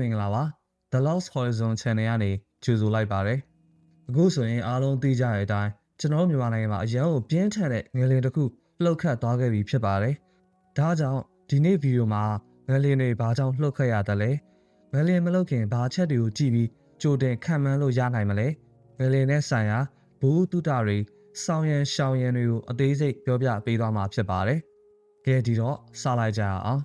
မင်္ဂလာပါ The Lost Horizon Channel ကနေကြိုဆိုလိုက်ပါတယ်အခုဆိုရင်အားလုံးသိကြတဲ့အတိုင်းကျွန်တော်တို့မြန်မာနိုင်ငံမှာအရန်ကိုပြင်းထန်တဲ့ငလင်တစ်ခုလှုပ်ခတ်သွားခဲ့ပြီဖြစ်ပါတယ်ဒါကြောင့်ဒီနေ့ဗီဒီယိုမှာငလင်တွေဘာကြောင့်လှုပ်ခတ်ရသလဲငလင်မလှုပ်ခင်ဘာချက်တွေကိုကြည့်ပြီးကြိုတင်ခံမှန်းလို့ရနိုင်မလဲငလင်နဲ့ဆိုင်ရာဘူးတုတတွေစောင်းရန်ရှောင်းရန်တွေကိုအသေးစိတ်ပြောပြပေးသွားမှာဖြစ်ပါတယ်ကဲဒီတော့စလိုက်ကြရအောင်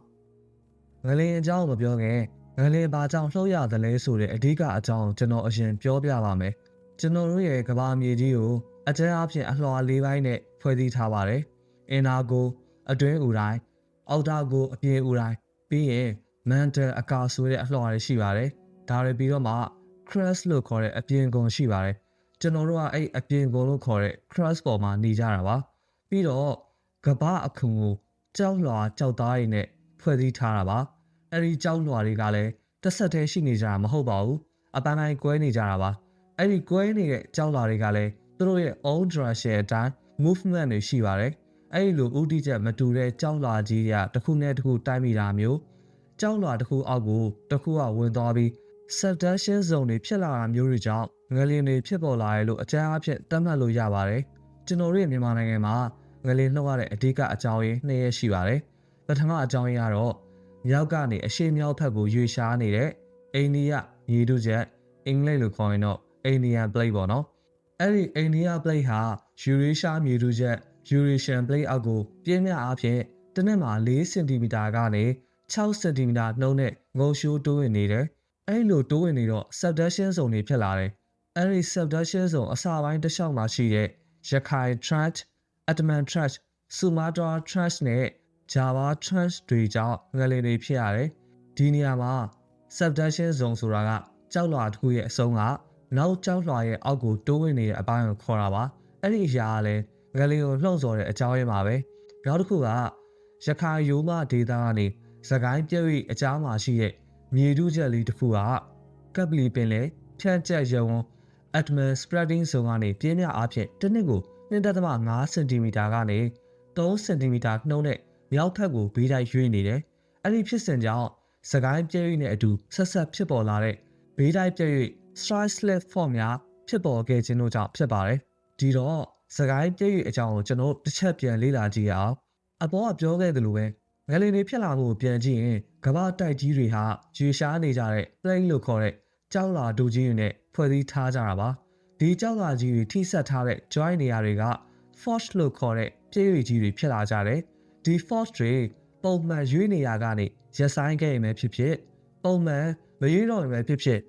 ငလင်အကြောင်းမပြောခင် ငလင်ဘာကြောင့်လှုပ်ရသလဲဆိုတဲ့အဓိကအကြောင်းကိုကျွန်တော်အရင်ပြောပြပါမယ်ကျွန်တော်တို့ရဲ့ကဘာမြေကြီးကိုအကျဉ်းအဖြစ်အလွှာလေးပိုင်းနဲ့ဖွဲ့စည်းထားပါတယ်အင်နာကိုအတွင်းဦးတိုင်းအောက်တာကိုအပြင်ဦးတိုင်းပြီးရင်မန်တယ်အကာဆိုတဲ့အလွှာတွေရှိပါတယ်ဒါတွေပြီးတော့မှ crust လို့ခေါ်တဲ့အပြင်ကုန်ရှိပါတယ်ကျွန်တော်တို့ကအဲ့အပြင်ကုန်လို့ခေါ်တဲ့ crust ပေါ်မှာနေကြတာပါပြီးတော့ကဘာအခုံကိုကြောက်လွှာကြောက်သားတွေနဲ့ဖွဲ့စည်းထားတာပါ အဲ့ဒီကြောက်လွှာတွေကလည်းတစ်ဆက်တည်းရှိနေကြတာမဟုတ်ပါဘူးအပန်းတိုင်းကွဲနေကြတာပါအဲ့ဒီကွဲနေတဲ့ကြောက်လွှာတွေကလည်းသူတို့ရဲ့ own direction အတိုင်း movement တွေရှိပါတယ်အဲ့ဒီလိုဥတီချက်မတူတဲ့ကြောက်လွှာကြီးတွေကတစ်ခုနဲ့တစ်ခုတိုက်မိတာမျိုးကြောက်လွှာတစ်ခုအောက်ကိုတစ်ခုကဝင်သွားပြီး subduction zone တွေဖြစ်လာတာမျိုးတွေကြောင့်ငလျင်တွေဖြစ်ပေါ်လာရလို့အကြမ်းအဖြစ်သတ်မှတ်လို့ရပါတယ်ကျွန်တော်တို့ရဲ့မြန်မာနိုင်ငံမှာငလျင်လှုပ်ရတဲ့အဓိကအကြောင်းရင်းနှစ်ရက်ရှိပါတယ်ပထမအကြောင်းရင်းကတော့ မြောက်ကနေအရှေ့မြောက်ဘက်ကိုရွေရှားနေတဲ့အိန္ဒိယမြေတုချက်အင်္ဂလိပ်လိုခေါ်ရင်တော့ Indian plate ပေါ့နော်အဲ့ဒီအိန္ဒိယ plate ဟာယူရေးရှားမြေတုချက် Eurasian plate အောက်ကိုပြင်းပြအားဖြင့်တစ်နှစ်မှာ4စင်တီမီတာကနေ6စင်တီမီတာနှုန်းနဲ့ငုံရှိုးတိုးဝင်နေတယ်အဲ့လိုတိုးဝင်နေတော့ subduction zone တွေဖြစ်လာတယ်အဲ့ဒီ subduction zone အစာပိုင်းတစ်လျှောက်မှာရှိတဲ့ရခိုင် Trench, Ataman Trench, Sumatra Trench နဲ့ Java Trench တွေကြောင့်ငလျင်တွေဖြစ်ရတယ်။ဒီနေရာမှာ subduction zone ဆိုတာကကြောက်လွှာတစ်ခုရဲ့အဆုံးကနောက်ကြောက်လွှာရဲ့အောက်ကိုတိုးဝင်နေတဲ့အပိုင်းကိုခေါ်တာပါ။အဲ့ဒီအရာကလည်းငလျင်ကိုလှုံ့ဆော်တဲ့အကြောင်းရင်းပါပဲ။နောက်တစ်ခုကရခိုင်ရိုးမဒေသကနေသကိုင်းပြည့်၍အကြားမှာရှိတဲ့မြေတူးချက်လေးတစ်ခုကကပ်ပလီပင်လေဖြန့်ကျက်ရုံ atman spreading zone ကနေပြင်းပြအားဖြင့်တစ်နှစ်ကို2.5 cm ကနေ3 cm နှုန်းနဲ့ မြောက်ဘက်ကိုဘေးတိုက်ရွေ့နေတယ်။အဲ့ဒီဖြစ်စဉ်ကြောင့်စကိုင်းပြည့်ရွေ့နဲ့အတူဆက်ဆက်ဖြစ်ပေါ်လာတဲ့ဘေးတိုက်ပြည့်ရွေ့ strike slip form များဖြစ်ပေါ်ခဲ့ခြင်းတို့ကြောင့်ဖြစ်ပါတယ်။ဒီတော့စကိုင်းပြည့်ရွေ့အကြောင်းကိုကျွန်တော်တစ်ချက်ပြန်လေ့လာကြည့်ရအောင်။အပေါ်ကပြောခဲ့သလိုပဲငလင်တွေဖြစ်လာမှုကိုပြန်ကြည့်ရင်ကမ္ဘာတိုက်ကြီးတွေဟာရွေရှားနေကြတဲ့ plate လို့ခေါ်တဲ့ကြောက်လာဒူကြီးတွေနဲ့ဖွဲ့စည်းထားကြတာပါ။ဒီကြောက်လာကြီးတွေထိဆက်ထားတဲ့ joint နေရာတွေက force လို့ခေါ်တဲ့ပြည့်ရွေ့ကြီးတွေဖြစ်လာကြတယ်။ ဒီ force တွေပုံမှန်ရွေးနေရကနေရက်ဆိုင်ခဲ့ရင်ပဲဖြစ်ဖြစ်ပုံမှန်မရွေးတော့ရင်ပဲဖြစ်ဖြစ်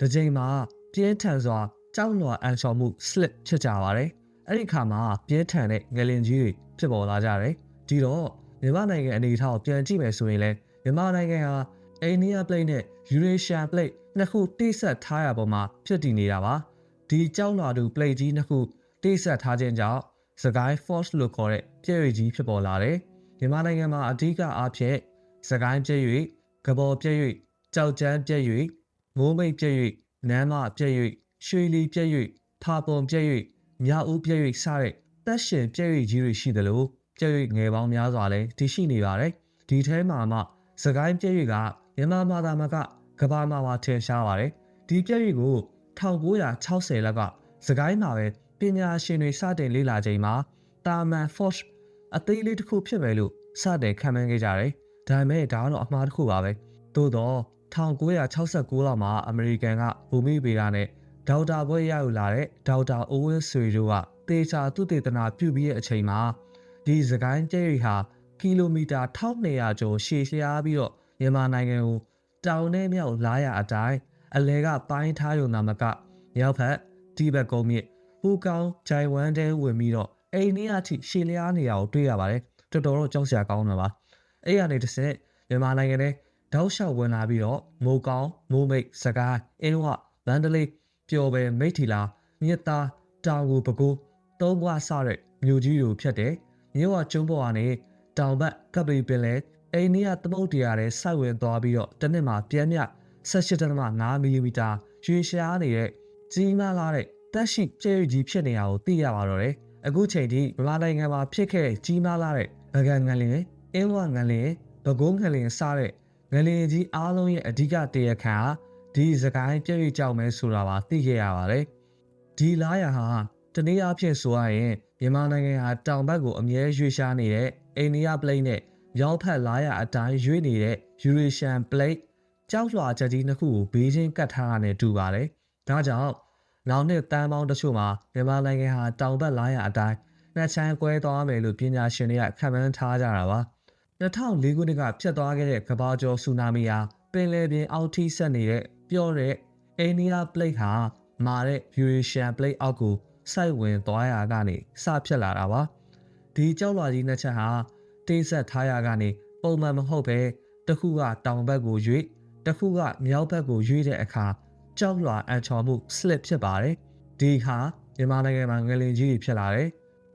တစ်ချိန်မှာပြင်းထန်စွာကြောက်လွန်အန်ချော်မှု slip ဖြစ်ကြပါတယ်။အဲ့ဒီခါမှာပြင်းထန်တဲ့ငလင်ကြီးတွေဖြစ်ပေါ်လာကြတယ်။ဒီတော့မြန်မာနိုင်ငံအနေအထားကိုပြန်ကြည့်မယ်ဆိုရင်လည်းမြန်မာနိုင်ငံဟာအိန္ဒိယ plate နဲ့ Eurasian plate နှစ်ခုတိစက်ထားရပေါ်မှာဖြစ်တည်နေတာပါ။ဒီကြောက်လွာတူ plate ကြီးနှစ်ခုတိစက်ထားခြင်းကြောင့် စကိုင်း force လို့ခေါ်တဲ့ပြည့်ရည်ကြီးဖြစ်ပေါ်လာတယ်။မြန်မာနိုင်ငံမှာအဓိကအားဖြင့်စကိုင်းပြည့်ရည်ကဘော်ပြည့်ရည်ကြောက်ကျန်းပြည့်ရည်မိုးမိတ်ပြည့်ရည်နမ်းမပြည့်ရည်ရွှေလီပြည့်ရည်ဖာပုံပြည့်ရည်မြောက်ဦးပြည့်ရည်စတဲ့တက်ရှင်ပြည့်ရည်ကြီးတွေရှိသလိုပြည့်ရည်ငယ်ပေါင်းများစွာလည်းတည်ရှိနေပါတယ်။ဒီထဲမှာမှစကိုင်းပြည့်ရည်ကမြန်မာမာသာမကကဘာမှာပါထင်ရှားပါတယ်။ဒီပြည့်ရည်ကို1960လက်ကစကိုင်းမှာပဲပ ညာရှင်တွေစတင်လေ့လာချိန်မှာတာမန် force အသေးလေးတစ်ခုဖြစ်မယ်လို့စတင်ခံမှန်းခဲ့ကြတယ်။ဒါပေမဲ့ဒါကတော့အမှားတစ်ခုပါပဲ။သို့တော့1969လောက်မှာအမေရိကန်ကဘူမိဗေဒနဲ့ဒေါက်တာဘွဲရယူလာတဲ့ဒေါက်တာအိုဝင်းဆွေတို့ကတေချာသူတေသနာပြုပြီးတဲ့အချိန်မှာဒီစကိုင်းကျဲရီဟာကီလိုမီတာ1200ကျော်ရှည်လျားပြီးတော့မြန်မာနိုင်ငံကိုတောင်နဲ့မြောက်လာရအတိုင်းအလဲကပိုင်းထားရုံနာမကမြောက်ဖက်ဒီဘက်ကုန်းမြစ် ဟူကောင်ဂျိုင်ဝမ်တဲဝင်ပြီးတော့အိန္ဒိယထိရှည်လျားနေရကိုတွေ့ရပါတယ်တော်တော်တော့ကြောက်စရာကောင်းတယ်ပါအဲ့ရနေတစ်စက်မြန်မာနိုင်ငံထဲတောက်လျှောက်ဝင်လာပြီးတော့မိုးကောင်းမိုးမိတ်စကိုင်းအင်းဝလန်ဒလေးပျော်ပဲမိထီလာမြစ်သားတောင်ကိုပကိုးသုံးဘွားစတဲ့မြို့ကြီးတွေဖြတ်တယ်မြို့ဝကျုံးပေါ်ကနေတောင်ဘက်ကပ်ပလီပင်လဲအိန္ဒိယသမုတ်တရားတဲ့စိုက်ဝင်သွားပြီးတော့တစ်နှစ်မှာပြန်မြ18.5မီလီမီတာရွှေရှားနေတဲ့ကြီးမားလာတဲ့ တက်ရှိကျဲကြီးဖြစ်နေတာကိုသိရပါတော့တယ်အခုချိန်ထိမြန်မာနိုင်ငံမှာဖြစ်ခဲ့တဲ့ကြီးမားလာတဲ့ဗကန်ငလင်အင်းဝငလင်ဘကုန်းငလင်စတဲ့ငငလင်ကြီးအားလုံးရဲ့အဓိကတရခံဟာဒီစကိုင်းပြည့်ပြည့်ကြောက်မဲဆိုတာပါသိခဲ့ရပါတယ်ဒီလာရဟာတနည်းအားဖြင့်ဆိုရရင်မြန်မာနိုင်ငံဟာတောင်ဘက်ကိုအမြဲရွေ့ရှားနေတဲ့အိန္ဒိယပလိတ်နဲ့မြောက်ဘက်လာရအတိုင်းရွေ့နေတဲ့ယူရေရှန်ပလိတ်ကြောက်လွှာချက်ကြီးနှစ်ခုကိုဘေးချင်းကတ်ထားတာနဲ့တူပါတယ်ဒါကြောင့် နောက်နှစ်တန်းပေါင်းတချို့မှာမြန်မာနိုင်ငံဟာတောင်ဘက်လာရအတိုင်းနှစ်ချမ်းကွဲသွားမယ်လို့ပညာရှင်တွေကခန့်မှန်းထားကြတာပါ2004ခုနှစ်ကဖြတ်သွားခဲ့တဲ့ကမ္ဘာကျော်ဆူနာမီဟာပင်လယ်ပြင်အောက်ထိဆက်နေတဲ့ပြော့တဲ့အိန္ဒိယပလိတ်ဟာမာတဲ့ယူရေရှန်ပလိတ်အောက်ကိုစိုက်ဝင်သွားရာကနေစဖြစ်လာတာပါဒီကြောက်လွှာကြီးနှစ်ချက်ဟာတိဆက်ထားရာကနေပုံမှန်မဟုတ်ပဲတစ်ခုကတောင်ဘက်ကိုရွေ့တစ်ခုကမြောက်ဘက်ကိုရွေ့တဲ့အခါ ကြောက်လွှာအန်ချော်မှု slip ဖြစ်ပါတယ်ဒီဟာမြန်မာနိုင်ငံမှာငလင်ကြီးတွေဖြစ်လာတယ်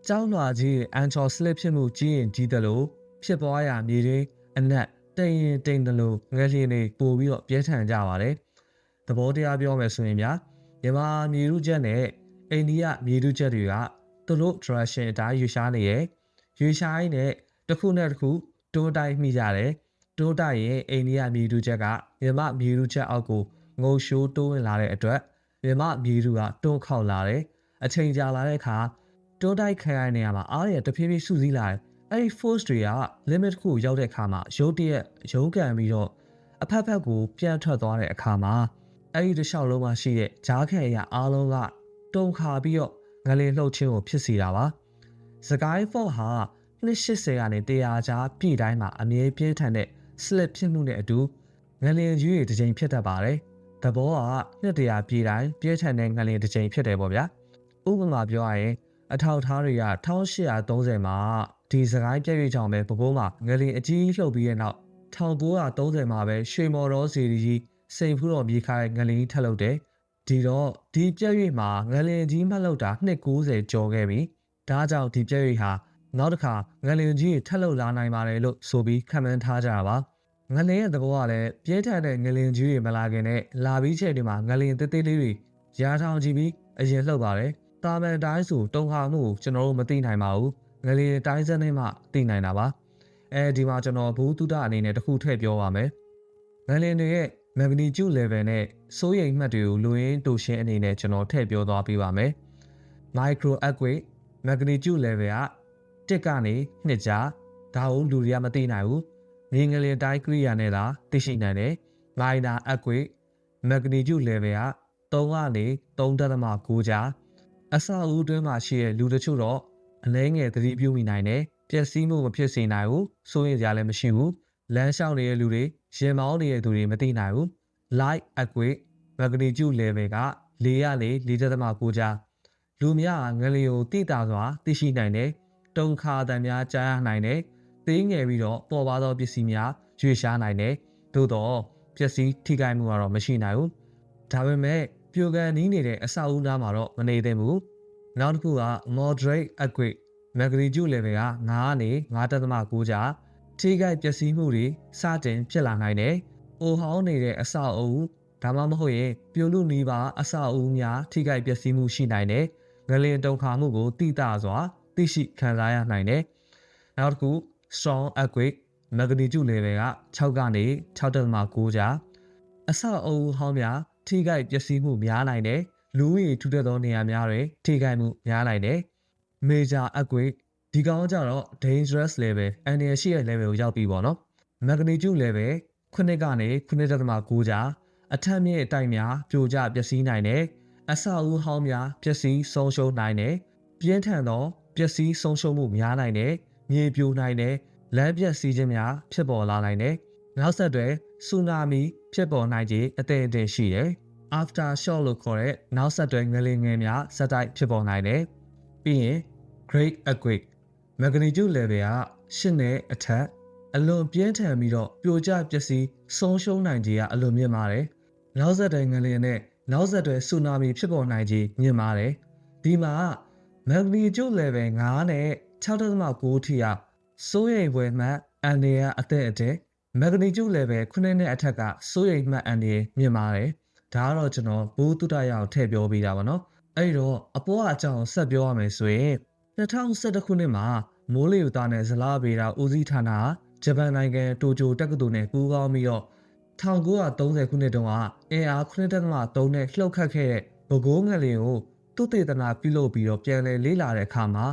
ကြောက်လွှာကြီးရဲ့အန်ချော် slip ဖြစ်မှုကြီးရင်ကြီးတယ်လို့ဖြစ်ပွားရာမြေတွေအနက်တိမ်ရင်တိမ်တယ်လို့ငလျင်တွေပို့ပြီးတော့ပြဲထန်ကြပါတယ်သဘောတရားပြောမယ်ဆိုရင်ဗျာမြန်မာမြေရုချက်နဲ့အိန္ဒိယမြေရုချက်တွေကသူတို့ direction အတိုင်းရွေရှားနေရယ်ရွေရှားရင်းနဲ့တစ်ခုနဲ့တစ်ခုတိုးတိုက်မိကြတယ်တိုးတိုက်ရင်အိန္ဒိယမြေရုချက်ကမြန်မာမြေရုချက်အောက်ကို ငုံရှိုးတိုးဝင်လာတဲ့အတွက်မြန်မာမြေရုကတွန်းခေါက်လာတယ်အချိန်ကြာလာတဲ့အခါတိုးတိုက်ခံရတဲ့နေရာမှာအားရတဖြည်းဖြည်းစုစည်းလာတယ်အဲ့ဒီ force တွေက limit တစ်ခုရောက်တဲ့အခါမှာရုတ်တရက်ရုံးကန်ပြီးတော့အဖက်ဖက်ကိုပြန်ထွက်သွားတဲ့အခါမှာအဲ့ဒီတစ်လျှောက်လုံးမှာရှိတဲ့ဂျားခဲရအားလုံးကတုံခါပြီးတော့ငလင်လှုပ်ခြင်းကိုဖြစ်စေတာပါစကိုင်းဖော့ဟာ280ကနေ100ကြားပြည့်တိုင်းမှာအမြဲပြင်းထန်တဲ့ slip ဖြစ်မှုနဲ့အတူငလင်ကြီးတွေတစ်ချိန်ဖြစ်တတ်ပါတယ်။ သဘောကနှစ်တရာပြည်တိုင်းပြည့်ထန်တဲ့ငလင်တစ်ချိန်ဖြစ်တယ်ပေါ့ဗျာ။ဥပမာပြောရရင်အထောက်ထားတွေက1830မှာဒီစကိုင်းပြည့်ရွေ့ကြောင့်ပဲပကိုးမှာငလင်အကြီးလှုပ်ပြီးတဲ့နောက်1930မှာပဲရွှေမော်တော်စီရီကြီးစိန်ဖူးတော်မြေခိုင်ငလင်ထက်လုပ်တယ်။ဒီတော့ဒီပြည့်ရွေ့မှာငလင်ကြီးမှတ်လောက်တာ290ကျော်ခဲ့ပြီ။ဒါကြောင့်ဒီပြည့်ရွေ့ဟာနောက်တစ်ခါငလင်ကြီးထက်လုပ်လာနိုင်ပါတယ်လို့ဆိုပြီးခန့်မှန်းထားကြတာပါ ငလင်ရဲ့သဘောကလည်းပြဲထန်တဲ့ငလင်ကြီးတွေမလာခင်နဲ့လာပြီးချက်တွေမှာငလင်သေးသေးလေးတွေရာထောင်ကြည့်ပြီးအရင်လှုပ်ပါတယ်တာမန်တိုင်းဆိုတုံခါမှုကိုကျွန်တော်တို့မသိနိုင်ပါဘူးငလင်တိုင်းစက်နဲ့မှသိနိုင်တာပါအဲဒီမှာကျွန်တော်ဘူးတုဒအနေနဲ့တခုထည့်ပြောပါမယ်ငလင်တွေရဲ့ magnitude level နဲ့စိုးရိမ်မှတ်တွေကိုလူရင်းတူရှင်းအနေနဲ့ကျွန်တော်ထည့်ပြောသွားပေးပါမယ် micro earthquake magnitude level က1ကနေ2ကြားဒါကိုလူတွေကမသိနိုင်ဘူး။ မြေငလင်တိုင်းကိရိယာနဲ့သာသိရှိနိုင်တယ်။ minor earthquake magnitude level က3ကနေ3.9ကြားအဆောက်အဦတွင်းမှာရှိတဲ့လူတချို့တော့အလဲငယ်သတိပြုမိနိုင်တယ်။ပျက်စီးမှုမဖြစ်စေနိုင်ဘူး။စိုးရိမ်ကြလည်းမရှိဘူး။လမ်းလျှောက်နေတဲ့လူတွေရင်မောင်းနေတဲ့သူတွေမသိနိုင်ဘူး။ light earthquake magnitude level က4ကနေ4.9ကြားလူများငလျင်ကိုတိတာစွာသိရှိနိုင်တယ်။တုံခါတံများကြားရနိုင်တယ်။ သေးငယ်ပြီးတော့ပေါ်ပါသောပစ္စည်းများရွေရှားနိုင်တယ်။သို့တော့ပစ္စည်းထိခိုက်မှုကတော့မရှိနိုင်ဘူး။ဒါပေမဲ့ပြိုကန်နီးနေတဲ့အဆောက်အဦသားမှာတော့မနေသင့်ဘူး။နောက်တစ်ခုက moderate earthquake magnitude level က9ကနေ9.9ကြားထိခိုက်ပျက်စီးမှုတွေစတင်ဖြစ်လာနိုင်တယ်။အိုဟောင်းနေတဲ့အဆောက်အဦဒါမှမဟုတ်ရင်ပြိုလူနီးပါအဆောက်အဦများထိခိုက်ပျက်စီးမှုရှိနိုင်တယ်။ငလင်တုံခါမှုကိုတိတစွာသိရှိခံစားရနိုင်တယ်။နောက်တစ်ခု strong earthquake magnitude level က6ကနေ6.9ကြားအဆောက်အဦဟောင်းများထိခိုက်ပျက်စီးမှုများနိုင်တယ်။လူဦးရေထူထပ်သောနေရာများတွင်ထိခိုက်မှုများနိုင်တယ်။ major earthquake ဒီကောင်ကြတော့ dangerous level အန္တရာယ်ရှိတဲ့ level ကိုရောက်ပြီပေါ့နော်။ magnitude level 9ကနေ9.9ကြားအထက်မြင့်အတိုက်များပြိုကျပျက်စီးနိုင်တယ်။အဆောက်အဦဟောင်းများပျက်စီးဆုံးရှုံးနိုင်တယ်။ပြင်းထန်သောပျက်စီးဆုံးရှုံးမှုများနိုင်တယ်။ မြေပြိုနိုင်တယ်။လမ်းပြက်စီးခြင်းများဖြစ်ပေါ်လာနိုင်တယ်။နောက်ဆက်တွဲဆူနာမီဖြစ်ပေါ်နိုင်ခြင်းအသင့်အတင့်ရှိတယ်။ after shock လို့ခေါ်တဲ့နောက်ဆက်တွဲငလင်ငယ်များစက်တိုက်ဖြစ်ပေါ်နိုင်တယ်။ပြီးရင် great earthquake magnitude level က8နဲ့အထက်အလွန်ပြင်းထန်ပြီးတော့ပြိုကျပျက်စီးဆုံးရှုံးနိုင်ခြင်းကအလွန်မြင့်ပါတယ်။နောက်ဆက်တွဲငလင်နဲ့နောက်ဆက်တွဲဆူနာမီဖြစ်ပေါ်နိုင်ခြင်းမြင့်ပါတယ်။ဒီမှာ magnitude level 9နဲ့ 6.9ထိအောင်စိုးရိမ်ပွဲမှတ်အန်ဒီယာအသက်အတဲ့ magnitude level 9နဲ့အထက်ကစိုးရိမ်မှတ်အန်ဒီမြင့်ပါတယ်ဒါကတော့ကျွန်တော်ဘိုးတုတရအောင်ထည့်ပြောပေးတာပါနော်အဲ့တော့အပေါ်အကြောင်းဆက်ပြောရမယ်ဆိုရင်2021ခုနှစ်မှာမိုးလေဝသနဲ့ဇလဗေဒဦးစီးဌာနဂျပန်နိုင်ငံတိုကျိုတက္ကသိုလ်နဲ့ပူးပေါင်းပြီးတော့1930ခုနှစ်တုန်းကအင်အား9.3နဲ့လှုပ်ခတ်ခဲ့တဲ့ဘကိုးငလင်ကိုသူတေသနာပြုလုပ်ပြီးတော့ပြန်လည်လေးလာတဲ့အခါမှာ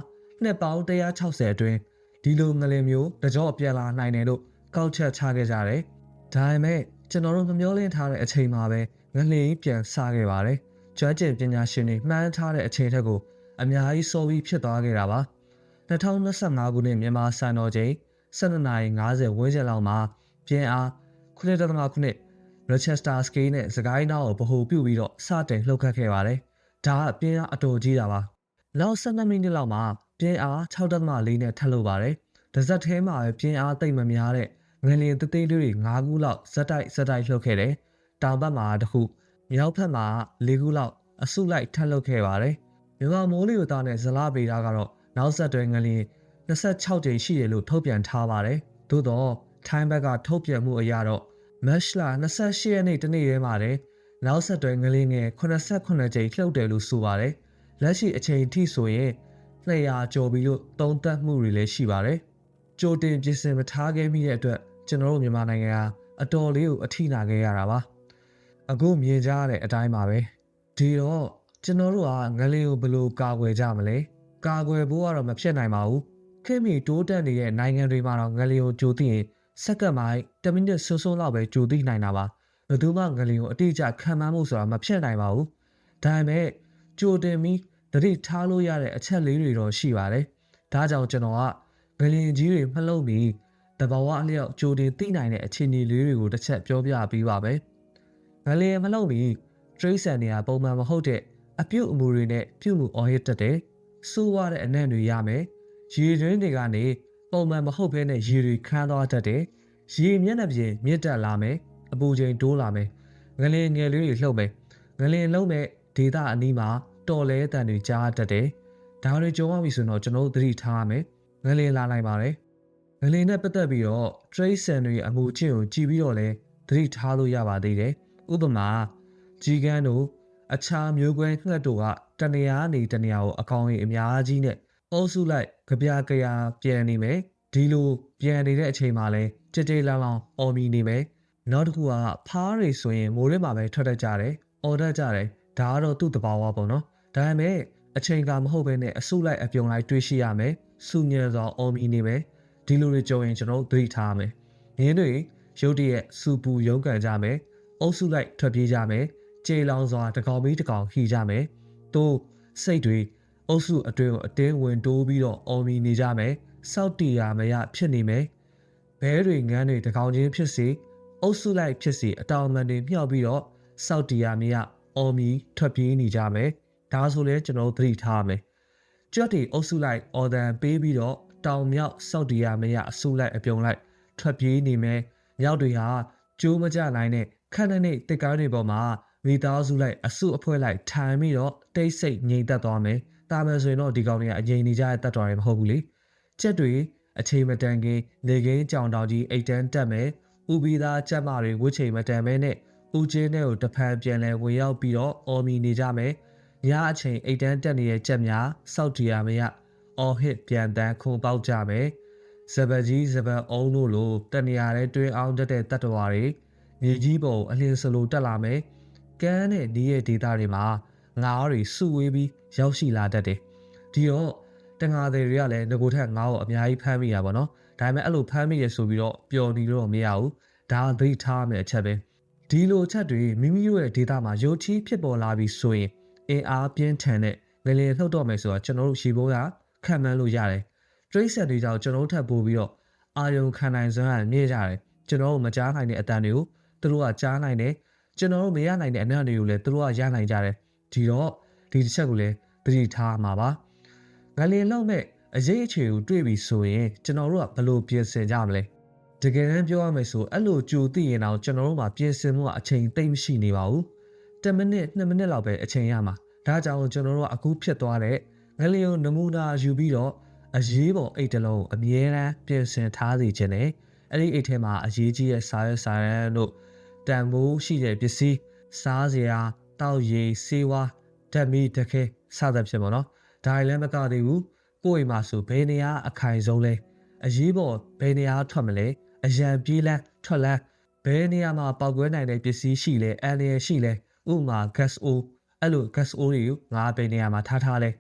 နှစ်ပေါင်း160အတွင်းဒီလိုငလင်မျိုးတကြော့ပြန်လာနိုင်တယ်လို့ကောက်ချက်ချခဲ့ကြတယ်။ဒါပေမဲ့ကျွန်တော်တို့မမျောလင့်ထားတဲ့အချိန်မှာပဲငလင်ပြန်စခဲ့ပါတယ်။ကျွမ်းကျင်ပညာရှင်တွေမှန်းထားတဲ့အချိန်ထက်ကိုအများကြီးစောပြီးဖြစ်သွားခဲ့တာပါ။2025ခုနှစ်မြန်မာစံတော်ချိန်12:50ဝန်းကျင်လောက်မှာပြန်အား9.9ခုနှစ် Rochester Scale နဲ့စကိုင်းနားကိုဗဟိုပြုပြီးတော့စတင်လှုပ်ခတ်ခဲ့ပါတယ်။ဒါကပြင်းအားအတော်ကြီးတာပါ။နောက်12မိနစ်လောက်မှာ ပြင်းအား6.4နဲ့ထပ်လို့ပါတယ်။တစ်စက်ထဲမှာပဲပြင်းအားသိမ့်မများတဲ့ငလျင်သေးသေးလေးတွေ9ခုလောက်ဇက်တိုက်ဇက်တိုက်လှုပ်ခဲ့တယ်။တောင်ဘက်မှာတစ်ခုမြောက်ဘက်မှာ၄ခုလောက်အစုလိုက်ထပ်လှုပ်ခဲ့ပါတယ်။မြန်မာမိုးလေဝသနဲ့ဇလပေတာကတော့နောက်ဆက်တွဲငလျင်26ကြိမ်ရှိတယ်လို့ထုတ်ပြန်ထားပါတယ်။သို့တော့ထိုင်းဘက်ကထုတ်ပြန်မှုအရတော့မတ်လ28ရက်နေ့တနေ့ရဲမှာတယ်နောက်ဆက်တွဲငလင်းငယ်89ကြိမ်လှုပ်တယ်လို့ဆိုပါတယ်လက်ရှိအချိန်ထိဆိုရင် 200ကျော်ပြီလို့သုံးသပ်မှုတွေလည်းရှိပါတယ်ကြိုတင်ပြင်ဆင်မထားခဲ့မိတဲ့အတွက်ကျွန်တော်တို့မြန်မာနိုင်ငံဟာအတော်လေးကိုအထိနာခဲ့ရတာပါအခုမြင်ကြရတဲ့အတိုင်းပါပဲဒီတော့ကျွန်တော်တို့ကငလင်းကိုဘယ်လိုကာကွယ်ကြမလဲကာကွယ်ဖို့ကတော့မဖြစ်နိုင်ပါဘူးခင်မီတိုးတက်နေတဲ့နိုင်ငံတွေမှာတော့ငလျင်ကိုကြိုသိရင်စက္ကန့်ပိုင်း10မိနစ်ဆိုးဆိုးလောက်ပဲကြိုသိနိုင်တာပါဘယ်သူမှငလျင်ကိုအတိအကျခံမှန်းမှုဆိုတာမဖြစ်နိုင်ပါဘူးဒါပေမဲ့ကြိုတင်ပြီး တတိထားလို့ရတဲ့အချက်လေးတွေတော့ရှိပါတယ်ဒါကြောင့်ကျွန်တော်ကငလျင်ကြီးတွေမှတ်လို့ပြီးတဘာဝအလျောက်ကြိုတင်သိနိုင်တဲ့အခြေအနေလေးတွေကိုတစ်ချက်ပြောပြပေးပါမယ်ငလျင်မှတ်လို့ပြီး trace ဆန်တွေကပုံမှန်မဟုတ်တဲ့အပြုတ်အမူတွေနဲ့ပြုတ်မှုအော်ဟစ်တက်တယ်စိုးရတဲ့အနံ့တွေရမယ်ရေတွင်းတွေကနေပုံမှန်မဟုတ်ဘဲနဲ့ရေတွေခမ်းသွားတတ်တယ်။ရေမျက်နှာပြင်မြင့်တက်လာမယ်။အပူချိန်တိုးလာမယ်။ငလင်ငယ်လေးတွေလှုပ်မယ်။ငလင်လုံးမဲ့ဒေတာအနီးမှာ တော်လဲတန်တွေကြားတတ်တယ်။ဒါတွေကြုံရပြီဆိုတော့ကျွန်တော်တို့သတိထားရမယ်။ငလင်လာနိုင်ပါတယ်။ငလင်နဲ့ပတ်သက်ပြီးတော့ trace ဆန်တွေအမူအကျင့်ကိုကြည့်ပြီးတော့လဲသတိထားလို့ရပါသေးတယ်။ဥပမာကြီးကန်းတို့အခြားမျိုးကွဲငှက်တို့ကတနေရာနေတနေရာကိုအကောင်ကြီးအများကြီးနဲ့အုပ်စုလိုက်ကြပြကြရာပြန်နေမယ်ဒီလိုပြန်နေတဲ့အချိန်မှာလဲတိတိလောင်လောင်အော်မီနေမယ်နောက်တစ်ခုကဖားတွေဆိုရင်မိုးထဲမှာပဲထွက်တတ်ကြတယ်အော်တတ်ကြတယ်ဒါကတော့သူ့တဘာဝပေါ့နော် ဒါပေမဲ့အချိန်ကမဟုတ်ဘဲနဲ့အစုလိုက်အပြုံလိုက်တွေးရှိရမယ်စူညံစွာအော်မီနေမယ်ဒီလိုတွေကြုံရင်ကျွန်တော်တို့သတိထားရမယ်ငင်းတွေရုတ်တရက်စူပူရုန်းကန်ကြမယ်အုပ်စုလိုက်ထွက်ပြေးကြမယ်ကြေလောင်စွာတကောင်ပြီးတကောင်ခီကြမယ်တို့စိတ်တွေအုပ်စုအတွင်းကိုအတင်းဝင်တိုးပြီးတော့အော်မီနေကြမယ်စောက်တီယာမရဖြစ်နေမယ်ဘဲတွေငန်းတွေတကောင်ချင်းဖြစ်စီအုပ်စုလိုက်ဖြစ်စီအတောင်မှန်တွေမြှောက်ပြီးတော့စောက်တီယာမရအော်မီထွက်ပြေးနေကြမယ် ဒါဆိုလဲကျွန်တော်သတိထားမယ်ကြွတ်တွေအုပ်စုလိုက်အော်ဒန်ပေးပြီးတော့တောင်မြောက်စောက်တီယာမရအစုလိုက်အပြုံလိုက်ထွက်ပြေးနေမယ်မြောက်တွေဟာကျိုးမကြနိုင်တဲ့ခန့်တဲ့တစ်ကားတွေပေါ်မှာမိသားစုလိုက်အစုအဖွဲ့လိုက်ထိုင်ပြီးတော့တိတ်ဆိတ်ငြိမ်သက်သွားမယ်တာမယ်ဆိုရင်တော့ဒီကောင်တွေကအငြိမ်နေကြတဲ့တတ်တော်တွေမဟုတ်ဘူးလေချက်တွေအချိန်မတန်ခင်နေကင်းကြောင်တောင်ကြီးအိတ်တန်းတက်မယ်ဥပီသားချက်မတွေဝှချိန်မတန်မဲနဲ့ဥချင်းတဲ့ကိုတဖန်ပြန်လဲဝင်ရောက်ပြီးတော့အော်မီနေကြမယ် ညအချိန်အိတ်တန်းတက်နေတဲ့ချက်များစောက်တီယာမရအော်ဟစ်ပြန်တန်းခုံပေါက်ကြမယ်ဇပကြီးဇပအုံးတို့လိုတနေရာတဲ့တွင်းအောင်တက်တဲ့တတ္တဝါတွေမြေကြီးပေါ်အလင်းစလိုတက်လာမယ်ကန်းတဲ့ဒီရဲ့ဒေတာတွေမှာငါးတွေစုဝေးပြီးရောက်ရှိလာတတ်တယ်ဒီတော့တငါတွေကလည်းငကိုထက်ငါ့ကိုအများကြီးဖမ်းမိတာပေါ့နော်ဒါပေမဲ့အဲ့လိုဖမ်းမိရဆိုပြီးတော့ပျော်နေလို့မရဘူးဒါသတိထားမယ်အချက်ပဲဒီလိုအချက်တွေမိမိတို့ရဲ့ဒေတာမှာရုပ်ချီးဖြစ်ပေါ်လာပြီးဆိုရင် အင်အားပြင်းထန်တဲ့ငလင်လှုပ်တော့မယ်ဆိုတော့ကျွန်တော်တို့ရှီဘိုးကခံမှန်းလို့ရတယ်။ trace set တွေကြောင့်ကျွန်တော်တို့ထပ်ပို့ပြီးတော့အာယုံခံနိုင်စွမ်းကမြင့်ကြတယ်။ကျွန်တော်တို့မကြားနိုင်တဲ့အတန်တွေကိုသူတို့ကကြားနိုင်တယ်။ကျွန်တော်တို့မရနိုင်တဲ့အနံ့တွေကိုလည်းသူတို့ကရနိုင်ကြတယ်။ဒီတော့ဒီတစ်ချက်ကိုလည်းသတိထားမှာပါ။ငလင်လောက်မဲ့အရေးအခြေကိုတွေ့ပြီဆိုရင်ကျွန်တော်တို့ကဘယ်လိုပြင်ဆင်ကြမလဲ။တကယ်တမ်းပြောရမယ်ဆိုအဲ့လိုကြိုသိရင်တော့ကျွန်တော်တို့မှာပြင်ဆင်မှုကအချိန်သိမ့်မရှိနေပါဘူး။ 10မိနစ်2မိနစ်လောက်ပဲအချိန်ရမှာ။ဒါကြောင့်ကျွန်တော်တို့ကအခုဖြစ်သွားတဲ့ငလျင်နမူနာယူပြီးတော့အရေးပေါ်အိတ်တလုံးအမြဲတမ်းပြင်ဆင်ထားစီခြင်းနဲ့အဲ့ဒီအိတ်ထဲမှာအရေးကြီးတဲ့စာရွက်စာတမ်းတို့တန်ဖိုးရှိတဲ့ပစ္စည်းစားစရာတောက်ရည်ဆေးဝါးဓာတ်မီတခဲစသဖြင့်ပေါ့နော်ဒါလည်းမကသေးဘူးကိုယ့်အိမ်မှာဆိုဘယ်နေရာအခိုင်ဆုံးလဲအရေးပေါ်ဘယ်နေရာထွက်မလဲအရန်ပြေးလန်းထွက်လန်းဘယ်နေရာမှာပောက်ကွဲနိုင်တဲ့ပစ္စည်းရှိလဲအန်ရယ်ရှိလဲ ဥပမာ gas o အဲ့လို gas o တွေကိုငါဘယ်နေရာမှာထားထားလဲ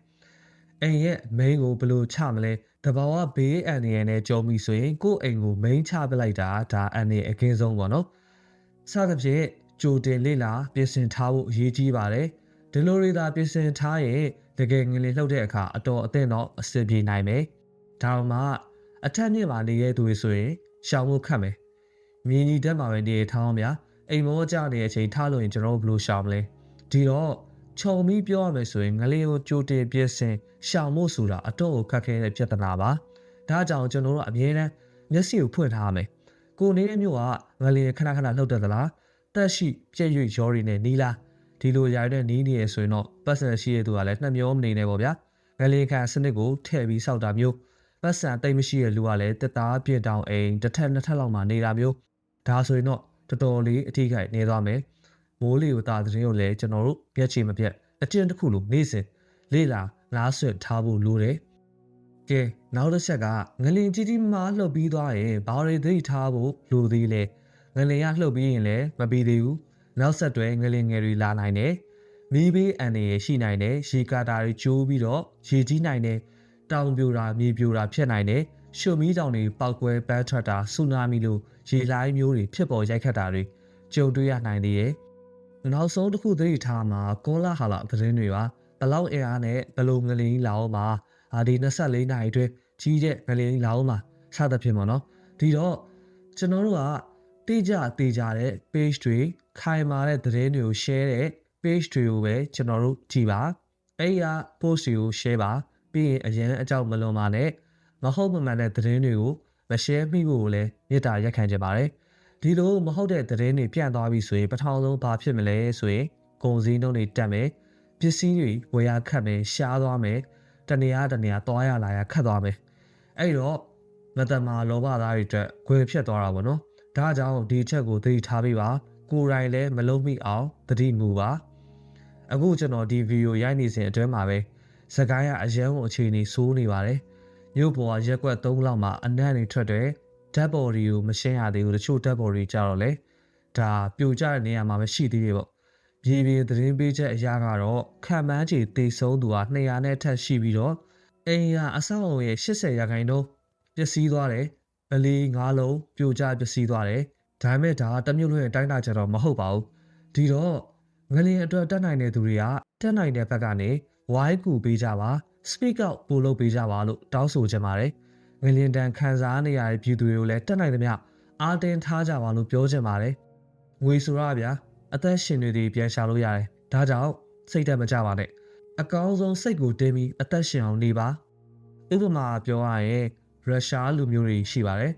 အိမ်ရဲ့ main ကိုဘယ်လိုချမလဲတဘာဝဘေးအန်ရယ်နဲ့ကြောပြီဆိုရင်ကိုယ့်အိမ်ကို main ချပလိုက်တာဒါအန်ရယ်အကင်းဆုံးပေါ့နော်စသဖြင့်ကြိုတင်လေ့လာပြင်ဆင်ထားဖို့အရေးကြီးပါတယ်ဒီလိုတွေသာပြင်ဆင်ထားရင်တကယ်ငလင်လှုပ်တဲ့အခါအတော်အသင့်တော့အဆင်ပြေနိုင်မယ်ဒါမှအထက်မြင့်မှာနေတဲ့သူတွေဆိုရင်ရှောင်ဖို့ခက်မယ်မြင်းကြီးတက်မှာပဲနေထားအောင်ဗျာ အိမ်မောကြနေတဲ့အချိန်ထားလို့ရင်ကျွန်တော်တို့ဘယ်လိုရှောင်မလဲဒီတော့ခြုံပြီးပြောရမယ်ဆိုရင်ငလင်ကိုကြိုတင်ပြင်ဆင်ရှောင်ဖို့ဆိုတာအတော့ကိုခက်ခဲတဲ့ပြဿနာပါဒါကြောင့်ကျွန်တော်တို့အမြဲတမ်းမျက်စိကိုဖွင့်ထားရမယ်ကိုနေတဲ့မြို့ကငလင်ခဏခဏလှုပ်တတ်သလားတက်ရှိပြည့်ရွေ့ရော်ရီနဲ့နီးလားဒီလိုရိုက်တဲ့နီးနေရဆိုရင်တော့ပတ်စံရှိတဲ့သူကလည်းနှမျောမနေနဲ့ပေါ့ဗျာငလင်ခံစနစ်ကိုထည့်ပြီးစောက်တာမျိုးပတ်စံတိတ်မရှိတဲ့လူကလည်းတက်သားပြစ်တောင်အိမ်တစ်ထက်နှစ်ထက်လောက်မှနေတာမျိုးဒါဆိုရင်တော့ တော်တော်လေးအထီးခိုက်နေသွားမယ်မိုးလေကိုတာသတင်းကိုလည်းကျွန်တော်တို့ပြက်ချေမပြက်အကျဉ်းတစ်ခုလိုနေစဉ်လေးလာငါးဆွတ်ထားဖို့လိုတယ်ကဲနောက်တစ်ချက်ကငလင်ကြီးကြီးမားလှုပ်ပြီးသွားရင်ဘာတွေသိထားဖို့လိုသေးလဲငလင်ရလှုပ်ပြီးရင်လည်းမပြီးသေးဘူးနောက်ဆက်တွဲငလင်ငယ်တွေလာနိုင်တယ်မီးဘေးအန်ရရှိနိုင်တယ်ရေကာတာတွေကျိုးပြီးတော့ရေကြီးနိုင်တယ်တောင်ပြိုတာမြေပြိုတာဖြစ်နိုင်တယ်ရှုံမီးတောင်တွေပောက်ကွဲပန်းထွက်တာဆူနာမီလို ရေလိုင်းမျိုးတွေဖြစ်ပေါ်ရိုက်ခတ်တာတွေကြုံတွေ့ရနိုင်သေးတယ်နောက်ဆုံးတစ်ခုသတိထားမှာကောလာဟာလာသတင်းတွေပါဘလောက်အင်အားနဲ့ဘလုံငလင်းလာအောင်မှာအာဒီ24နာရီအတွင်းကြီးတဲ့ငလင်းလာအောင်မှာစသဖြင့်ပေါ့နော်ဒီတော့ကျွန်တော်တို့ကတေးကြတေးကြတဲ့ page တွေခိုင်မာတဲ့သတင်းတွေကို share တဲ့ page တွေကိုပဲကျွန်တော်တို့ကြည့်ပါအဲ့ရ post တွေကို share ပါပြီးရင်အရင်အကြောက်မလွန်ပါနဲ့မဟုတ်မမှန်တဲ့သတင်းတွေကို မ share မိဖို့လည်းမေတ္တာရက်ခံကြပါတယ်ဒီလိုမဟုတ်တဲ့သတင်းတွေပြန့်သွားပြီဆိုရင်ပထမဆုံးဘာဖြစ်မလဲဆိုရင်ကုန်စည်နှုန်းတွေတက်မယ်ပစ္စည်းတွေဝယ်ရခတ်မယ်ရှားသွားမယ်တနေရာတနေရာသွားရလာရခတ်သွားမယ်အဲ့တော့မတမာလောဘသားတွေအတွက်ခွေဖြစ်သွားတာပေါ့နော်ဒါကြောင့်ဒီချက်ကိုသတိထားပေးပါကိုယ်တိုင်လည်းမလုံးမိအောင်သတိမူပါအခုကျွန်တော်ဒီဗီဒီယိုရိုက်နေစဉ်အတွင်းမှာပဲစကိုင်းကအရန်ကိုအခြေအနေဆိုးနေပါတယ် မြို့ပေါ်ကရက်ကွက်၃လောက်မှာအနံ့တွေထွက်တယ်ဓာတ်ပေါ်တွေကိုမရှင်းရသေးဘူးတချို့ဓာတ်ပေါ်တွေကြတော့လေဒါပြိုကျတဲ့နေရာမှာမရှိသေးဘူးပေါ့ပြည်ပြည်သတင်းပေးချက်အရာကတော့ခံမှန်းခြေတေဆုံးသူဟာ200နဲ့ထက်ရှိပြီးတော့အိမ်ကအဆောက်အုံရဲ့80ရာခိုင်နှုန်းပျက်စီးသွားတယ်ဗလီ9လုံးပြိုကျပျက်စီးသွားတယ်ဒါပေမဲ့ဒါကတမျိုးလုံးရဲ့တိုင်းတာချက်တော့မဟုတ်ပါဘူးဒီတော့ငလင်အတွက်တက်နိုင်တဲ့သူတွေကတက်နိုင်တဲ့ဘက်ကနေဝိုင်းကူပေးကြပါ speak out ပို့လုပ်ပေးကြပါလို့တောင်းဆိုချင်ပါတယ်ငလင်တန်ခံစားနေရတဲ့ပြည်သူတွေကိုလည်းတက်နိုင်သမျှအားတင်းထားကြပါလို့ပြောချင်ပါတယ်ငွေဆိုရဗျာအသက်ရှင်တွေဒီပြန်ရှာလို့ရတယ်ဒါကြောင့်စိတ်တက်မကြပါနဲ့အကောင်းဆုံးစိတ်ကိုတင်းပြီးအသက်ရှင်အောင်နေပါဥပမာပြောရရင်ရုရှားလူမျိုးတွေရှိပါတယ်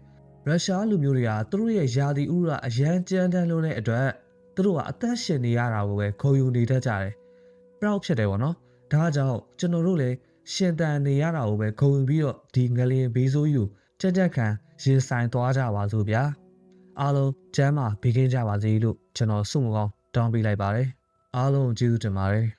ရုရှားလူမျိုးတွေကသူတို့ရဲ့ယာတီဥရအရန်ကြမ်းတမ်းလို့တဲ့အတွက်သူတို့ကအသက်ရှင်နေရတာကိုပဲခေါ်ယူနေတတ်ကြတယ်။ proud ဖြစ်တယ်ပေါ့နော်။ဒါကြောင့်ကျွန်တော်တို့လည်း ရှင်တန်နေရတာကိုပဲဂုဏ်ယူပြီးတော့ဒီငလင်ဘေးဆိုးယူကြက်ကြက်ခံရင်ဆိုင်သွားကြပါစို့ဗျာ။အားလုံးကျမ်းမာဘေးကင်းကြပါစေလို့ကျွန်တော်ဆုမကောင်းတောင်းပေးလိုက်ပါတယ်။အားလုံးကျေးဇူးတင်ပါတယ်။